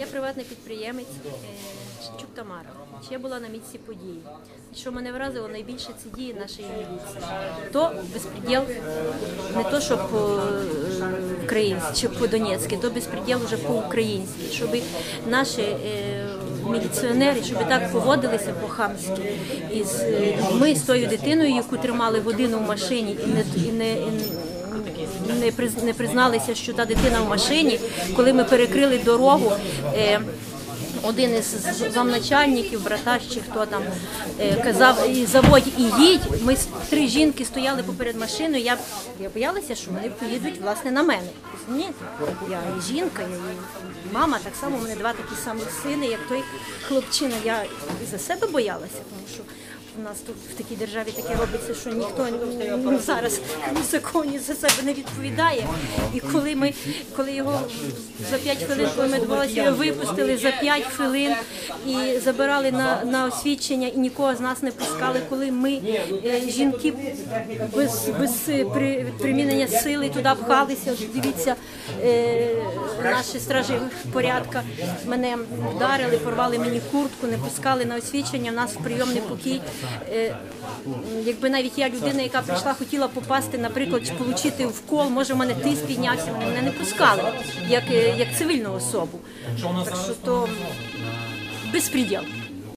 Я приватний підприємець е, Чук Тамара. Ще була на місці події. Що мене вразило найбільше це дії нашої міліції. То безпреділ, не то, що по українськи чи по донецьки, то безпреділ вже по-українськи, щоб наші е, міліціонери, щоб так поводилися по-хамськи із е, людьми, з тою дитиною, яку тримали годину в машині і не і не. і не приз- не призналися, що та дитина в машині, коли ми перекрили дорогу. е, Один із замначальників, браташ чи хто там е, казав, «І заводь і їдь. Ми три жінки стояли поперед машиною. Я, я боялася, що вони поїдуть власне на мене. Розумієте? Я і жінка, я і мама. Так само у мене два такі самі сини, як той хлопчина. Я за себе боялася, тому що у нас тут в такій державі таке робиться, що ніхто ну, зараз ні в законі за себе не відповідає. І коли ми, коли його за 5 хвилин, коли ми його випустили за 5 хвилин і забирали на, на освідчення, і нікого з нас не пускали, коли ми е, жінки без, без при, примінення сили туди пхалися. Дивіться, е, наші стражі порядка мене вдарили, порвали мені куртку, не пускали на освічення. У нас прийомний покій. Е, Якби навіть я людина, яка прийшла, хотіла попасти, наприклад, чи отримати вкол, може в мене тиск піднявся, вони мене не пускали, як, е, як цивільну особу. Так що то безпреділ.